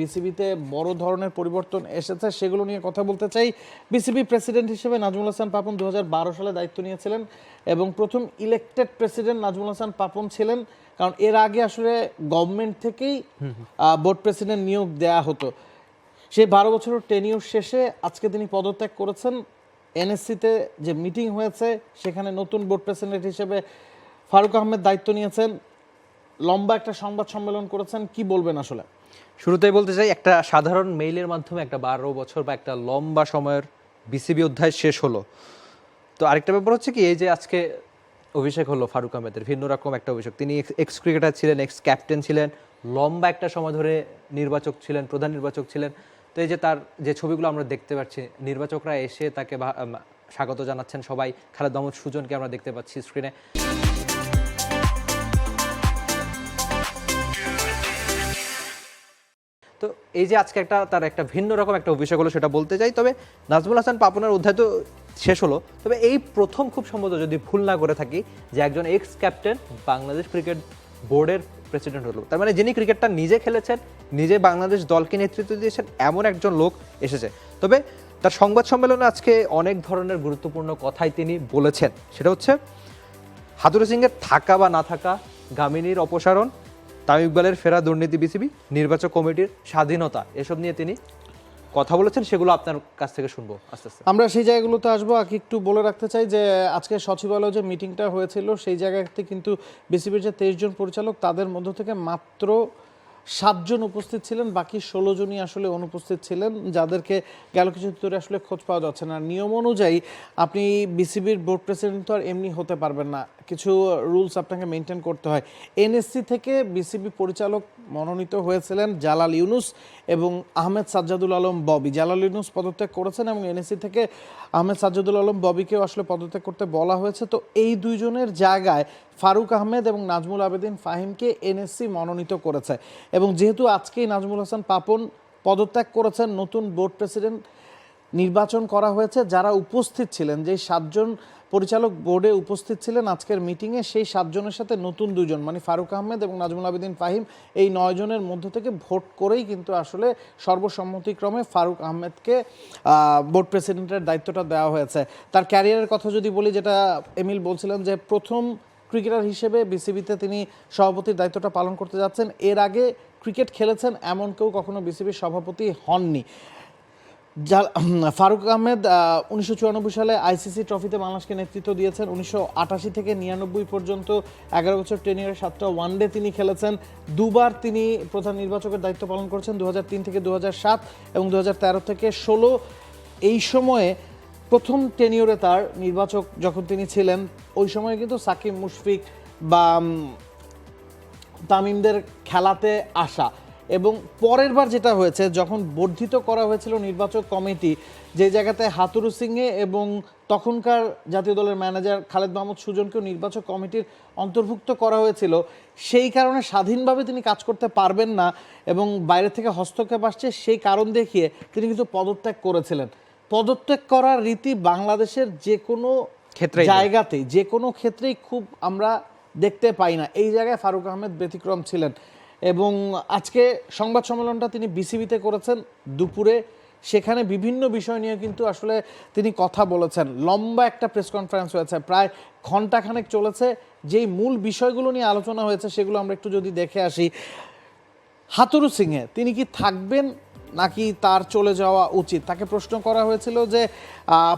বিসিবিতে বড় ধরনের পরিবর্তন এসেছে সেগুলো নিয়ে কথা বলতে চাই। বিসিবি প্রেসিডেন্ট হিসেবে নাজমুল হাসান পাপন দু হাজার বারো সালে দায়িত্ব নিয়েছিলেন এবং প্রথম ইলেকটেড প্রেসিডেন্ট নাজমুল হাসান পাপন ছিলেন কারণ এর আগে আসলে গভর্নমেন্ট থেকেই বোর্ড প্রেসিডেন্ট নিয়োগ দেয়া হতো। সেই বারো বছরের টেনিউর শেষে আজকে তিনি পদত্যাগ করেছেন। এনএসসিতে যে মিটিং হয়েছে সেখানে নতুন বোর্ড প্রেসিডেন্ট হিসেবে ফারুক আহমেদ দায়িত্ব নিয়েছেন। লম্বা একটা সংবাদ সম্মেলন করেছেন কি বলবেন আসলে? শুরুতেই বলতে চাই, একটা সাধারণ মেইলের মাধ্যমে একটা বারো বছর বা একটা লম্বা সময়ের বিসিবি অধ্যায় শেষ হলো। তো আরেকটা ব্যাপার হচ্ছে কি, এই যে আজকে অভিষেক হলো ফারুক আহমেদের, ভিন্ন রকম একটা অভিষেক। তিনি এক্স ক্রিকেটার ছিলেন এক্স ক্যাপ্টেন ছিলেন, লম্বা একটা সময় ধরে নির্বাচক ছিলেন, প্রধান নির্বাচক ছিলেন। তো এই যে তার যে ছবিগুলো আমরা দেখতে পাচ্ছি, নির্বাচকরা এসে তাকে স্বাগত জানাচ্ছেন সবাই। খালেদ মাহমুদ সুজনকে আমরা দেখতে পাচ্ছি স্ক্রিনে এই যে আজকে একটা, তার একটা ভিন্ন রকম একটা অভিষেক হলো সেটা বলতে চাই। তবে নাজমুল হাসান পাপনের অধ্যায় তো শেষ হলো। তবে এই প্রথম খুব সম্ভবত যদি ভুল না করে থাকি যে একজন এক্স ক্যাপ্টেন বাংলাদেশ ক্রিকেট বোর্ডের প্রেসিডেন্ট হলো। তার মানে যিনি ক্রিকেটটা নিজে খেলেছেন, নিজে বাংলাদেশ দলকে নেতৃত্ব দিয়েছেন, এমন একজন লোক এসেছে। তবে তার সংবাদ সম্মেলনে আজকে অনেক ধরনের গুরুত্বপূর্ণ কথাই তিনি বলেছেন। সেটা হচ্ছে হাতুরে সিংয়ের থাকা বা না থাকা, গামিনীর অপসারণ তামিম ইকবালের ফেরা দুর্নীতি বিসিবি, নির্বাচক কমিটির স্বাধীনতা, এসব নিয়ে তিনি কথা বলেছেন, সেগুলো আপনার কাছ থেকে শুনব। আস্তে আস্তে। আমরা সেই জায়গাগুলোতে আসব। আগে একটু বলে রাখতে চাই যে, আজকে সচিবালয় যে মিটিংটা হয়েছিল, সেই জায়গাতে কিন্তু বিসিবির যে তেইশ জন পরিচালক, তাদের মধ্য থেকে মাত্র সাতজন উপস্থিত ছিলেন, বাকি ষোলো জনই আসলে অনুপস্থিত ছিলেন, যাদেরকে গেল কিছু ধরে আসলে খোঁজ পাওয়া যাচ্ছে না। নিয়ম অনুযায়ী আপনি বিসিবির বোর্ড প্রেসিডেন্ট তো আর এমনি হতে পারবেন না। কিছু রুলস আপনাকে মেনটেন করতে হয়। এনএসসি থেকে বিসিবি পরিচালক মনোনীত হয়েছিলেন জালাল ইউনুস এবং আহমেদ সাজ্জাদুল আলম ববি। জালাল ইউনুস পদত্যাগ করেছেন এবং এনএসসি থেকে আহমেদ সাজ্জাদুল আলম ববিকেও আসলে পদত্যাগ করতে বলা হয়েছে। তো এই দুইজনের জায়গায় ফারুক আহমেদ এবং নাজমুল আবেদিন ফাহিমকে এনএসসি মনোনীত করেছে। এবং যেহেতু আজকেই নাজমুল হাসান পাপন পদত্যাগ করেছেন, নতুন বোর্ড প্রেসিডেন্ট নির্বাচন করা হয়েছে, যারা উপস্থিত ছিলেন, যে সাতজন পরিচালক বোর্ডে উপস্থিত ছিলেন আজকের মিটিংয়ে। সেই সাতজনের সাথে নতুন দুজন মানে ফারুক আহমেদ এবং নাজমুল আবেদিন ফাহিম, এই নয়জনের মধ্য থেকে ভোট করেই কিন্তু আসলে সর্বসম্মতিক্রমে ফারুক আহমেদকে বোর্ড প্রেসিডেন্টের দায়িত্বটা দেওয়া হয়েছে। তার ক্যারিয়ারের কথা যদি বলি, যেটা এমিল বলছিলেন যে প্রথম ক্রিকেটার হিসেবে বিসিবিতে তিনি সভাপতির দায়িত্বটা পালন করতে যাচ্ছেন। এর আগে ক্রিকেট খেলেছেন, এমন কেউ কখনো বিসিবির সভাপতি হননি। ফারুক আহমেদ উনিশশো চুরানব্বই সালে আইসিসি ট্রফিতে বাংলাদেশকে নেতৃত্ব দিয়েছেন। উনিশশো আটাশি থেকে নিরানব্বই পর্যন্ত এগারো বছর টেনিয়ারে সাতটা ওয়ানডে তিনি খেলেছেন। দুবার তিনি প্রধান নির্বাচকের দায়িত্ব পালন করেছেন দু থেকে দু এবং দু থেকে ষোলো। এই সময়ে প্রথম টেনিওরে তার নির্বাচক যখন তিনি ছিলেন, ওই সময় কিন্তু সাকিব, মুশফিক বা তামিমদের খেলাতে আসা। এবং পরের বার যেটা হয়েছে যখন বর্ধিত করা হয়েছিল নির্বাচক কমিটি যে জায়গাতে হাতুরু সিংয়ে এবং তখনকার জাতীয় দলের ম্যানেজার খালেদ মাহমুদ সুজনকেও নির্বাচক কমিটির অন্তর্ভুক্ত করা হয়েছিল সেই কারণে স্বাধীনভাবে তিনি কাজ করতে পারবেন না এবং বাইরে থেকে হস্তক্ষেপ আসছে সেই কারণ দেখিয়ে তিনি কিন্তু পদত্যাগ করেছিলেন। পদত্যাগ করার রীতি বাংলাদেশের যে কোনো ক্ষেত্রে। জায়গাতেই যে কোনো ক্ষেত্রেই খুব আমরা দেখতে পাই না। এই জায়গায় ফারুক আহমেদ ব্যতিক্রম ছিলেন। এবং আজকে সংবাদ সম্মেলনটা তিনি বিসিবিতে করেছেন দুপুরে। সেখানে বিভিন্ন বিষয় নিয়ে কিন্তু আসলে তিনি কথা বলেছেন। লম্বা একটা প্রেস কনফারেন্স হয়েছে, প্রায় ঘন্টাখানেক চলেছে। যেই মূল বিষয়গুলো নিয়ে আলোচনা হয়েছে সেগুলো আমরা একটু যদি দেখে আসি। হাতুরু সিংহে তিনি কি থাকবেন নাকি তার চলে যাওয়া উচিত? তাকে প্রশ্ন করা হয়েছিল যে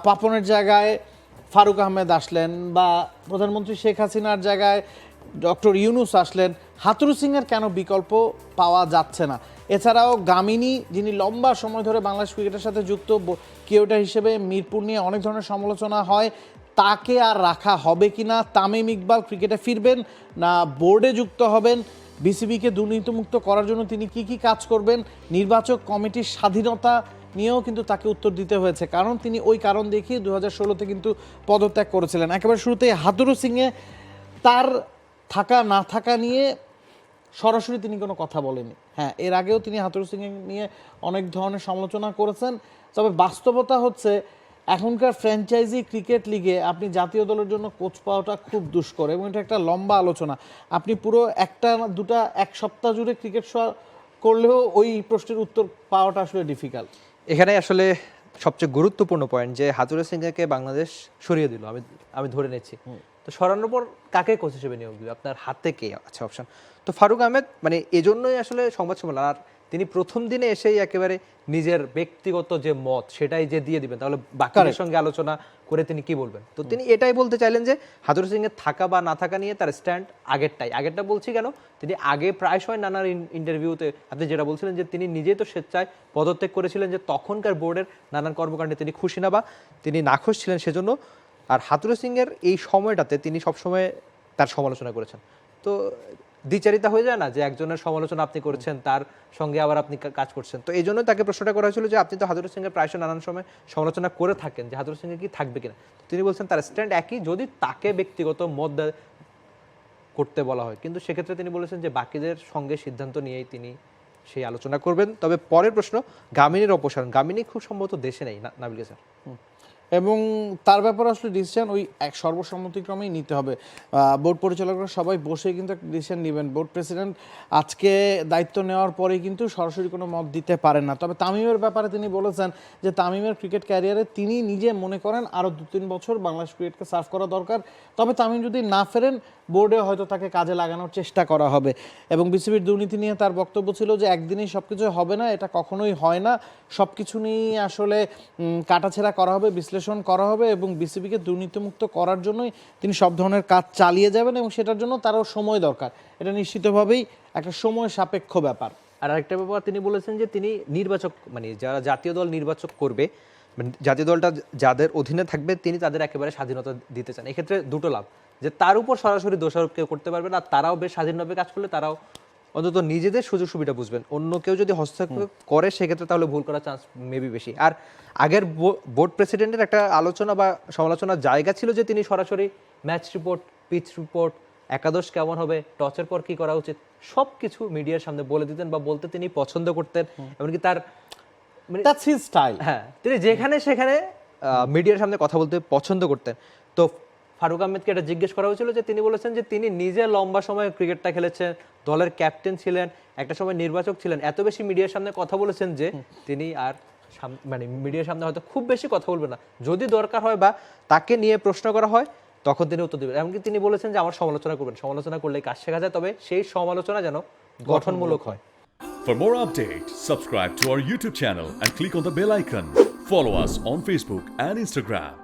পাপনের জায়গায় ফারুক আহমেদ আসলেন বা প্রধানমন্ত্রী শেখ হাসিনার জায়গায় ডক্টর ইউনুস আসলেন, হাতুরু সিংয়ের কেন বিকল্প পাওয়া যাচ্ছে না? এছাড়াও গামিনী, যিনি লম্বা সময় ধরে বাংলাদেশ ক্রিকেটের সাথে যুক্ত কেউটা হিসেবে মিরপুর নিয়ে অনেক ধরনের সমালোচনা হয়, তাকে আর রাখা হবে কিনা তামিম ইকবাল ক্রিকেটে ফিরবেন না বোর্ডে যুক্ত হবেন? বিসিবিকে দুর্নীতিমুক্ত করার জন্য তিনি কি কি কাজ করবেন? নির্বাচক কমিটির স্বাধীনতা নিয়েও কিন্তু তাকে উত্তর দিতে হয়েছে, কারণ তিনি ওই কারণ দেখিয়ে দু হাজার ষোলোতে কিন্তু পদত্যাগ করেছিলেন। একেবারে শুরুতে হাতুরু সিংয়ে তার থাকা না থাকা নিয়ে সরাসরি তিনি কোনো কথা বলেনি হ্যাঁ এর আগেও তিনি হাতুরু সিং নিয়ে অনেক ধরনের সমালোচনা করেছেন। তবে বাস্তবতা হচ্ছে এখনকার ফ্র্যাঞ্চাইজি ক্রিকেট লিগে আপনি জাতীয় দলের জন্য কোচ পাওয়াটা খুব দুষ্কর এবং এটা একটা লম্বা আলোচনা। আপনি পুরো একটা দুটা এক সপ্তাহ জুড়ে ক্রিকেট করলেও ওই প্রশ্নের উত্তর পাওয়াটা আসলে ডিফিকাল্ট। এখানে আসলে সবচেয়ে গুরুত্বপূর্ণ পয়েন্ট যে হাতুরে সিংকে বাংলাদেশ সরিয়ে দিল। আমি আমি ধরে নিচ্ছি। তো সরানোর পর কাকে কোচ হিসেবে নিয়োগ দিবে? আপনার হাতে কে আছে অপশন তো ফারুক আহমেদ মানে এজন্যই আসলে সংবাদ সম্মেলন আর তিনি প্রথম দিনে এসেই একেবারে নিজের ব্যক্তিগত যে মত সেটাই যে দিয়ে দিবেন। তাহলে বাকিদের সঙ্গে আলোচনা করে তিনি কি বলবেন? তো তিনি এটাই বলতে চাইলেন যে হাতুর সিং এর থাকা বা না থাকা নিয়ে তার স্ট্যান্ড আগেরটাই। আগেরটা বলছি কেন? তিনি আগে প্রায় সময় নানার ইন্টারভিউতে আপনি যেটা বলছিলেন যে তিনি নিজেই তো স্বেচ্ছায় পদত্যাগ করেছিলেন যে তখনকার বোর্ডের নানান কর্মকাণ্ডে তিনি খুশি না বা তিনি নাখোশ ছিলেন সেজন্য আর হাতুরে সিং এর এই সময়টাতে তিনি সবসময় তার সমালোচনা করেছেন। তো দ্বিচারিতা হয়ে যায় না যে একজনের সমালোচনা আপনি করছেন, তার সঙ্গে আবার আপনি কাজ করছেন? তো এই জন্য তাকে প্রশ্নটা করা হয়েছিল যে আপনি তো হাতুর সিংয়ের প্রায়শ নানান সময় সমালোচনা করে থাকেন যে হাতুর সিংহে কি থাকবে কিনা। তিনি বলছেন তার স্ট্যান্ড একই, যদি তাকে ব্যক্তিগত মত করতে বলা হয়। কিন্তু সেক্ষেত্রে তিনি বলেছেন যে বাকিদের সঙ্গে সিদ্ধান্ত নিয়েই তিনি সেই আলোচনা করবেন। তবে পরের প্রশ্ন, গামিনীর অপসারণ। গামিনী খুব সম্ভবত দেশে নেই নাবিল স্যার এবং তার ব্যাপারে আসলে ডিসিশন ওই এক সর্বসম্মতিক্রমেই নিতে হবে। বোর্ড পরিচালকরা সবাই বসে কিন্তু একটা ডিসিশন নেবেন। বোর্ড প্রেসিডেন্ট আজকে দায়িত্ব নেওয়ার পরে কিন্তু সরাসরি কোনো মত দিতে পারেন না। তবে তামিমের ব্যাপারে তিনি বলেছেন যে তামিমের ক্রিকেট ক্যারিয়ারে তিনি নিজে মনে করেন আরও দু তিন বছর বাংলাদেশ ক্রিকেটকে সার্ভ করা দরকার। তবে তামিম যদি না ফেরেন বোর্ডে হয়তো তাকে কাজে লাগানোর চেষ্টা করা হবে। এবং বিসিবির দুর্নীতি নিয়ে তার বক্তব্য ছিল যে একদিনেই সব কিছু হবে না, এটা কখনোই হয় না। সব কিছু নিয়েই আসলে কাটাছেঁড়া করা হবে, বিশ্লেষণ করা হবে এবং বিসিবিকে দুর্নীতিমুক্ত করার জন্যই তিনি সব ধরনের কাজ চালিয়ে যাবেন এবং সেটার জন্য তারও সময় দরকার। এটা নিশ্চিতভাবেই একটা সময় সাপেক্ষ ব্যাপার। আর আরেকটা ব্যাপার তিনি বলেছেন যে তিনি নির্বাচক মানে যারা জাতীয় দল নির্বাচক করবে মানে জাতীয় দলটা যাদের অধীনে থাকবে, তিনি তাদের একেবারে স্বাধীনতা দিতে চান। এক্ষেত্রে দুটো লাভ, যে তার উপর সরাসরি দোষারোপ কেউ করতে পারবে না, তারাও বেশ স্বাধীনভাবে কাজ করলে তারাও অন্তত নিজেদের সুযোগ সুবিধা বুঝবেন। অন্য কেউ যদি হস্তক্ষেপ করে সেক্ষেত্রে তাহলে ভুল করার চান্স মেবি বেশি। আর আগের বোর্ড প্রেসিডেন্টের একটা আলোচনা বা সমালোচনার জায়গা ছিল যে তিনি সরাসরি ম্যাচ রিপোর্ট পিচ রিপোর্ট একাদশ কেমন হবে টচের পর কি করা উচিত সব কিছু মিডিয়ার সামনে বলে দিতেন বা বলতে তিনি পছন্দ করতেন। এমনকি তার মানে দ্যাটস হিজ স্টাইল হ্যাঁ তিনি যেখানে সেখানে মিডিয়ার সামনে কথা বলতে পছন্দ করতেন। তো ফারুক আহমেদকে এটা জিজ্ঞেস করা হয়েছিল যে তিনি বলেছেন যে তিনি নিজে লম্বা সময় ক্রিকেটটা খেলেছেন দলের ক্যাপ্টেন ছিলেন একটা সময় নির্বাচক ছিলেন। এত বেশি মিডিয়ার সামনে কথা বলেছেন যে তিনি আর সাম- মানে মিডিয়ার সামনে হয়তো খুব বেশি কথা বলবেন না। যদি দরকার হয় বা তাকে নিয়ে প্রশ্ন করা হয় তখন তিনি উত্তর দেবেন। এমনকি তিনি বলেছেন যে আমার সমালোচনা করবেন। সমালোচনা করলে কাজ শেখা যায় তবে সেই সমালোচনা যেন গঠনমূলক হয়। For more updates, subscribe to our YouTube channel and click on the bell icon. Follow us on Facebook and Instagram.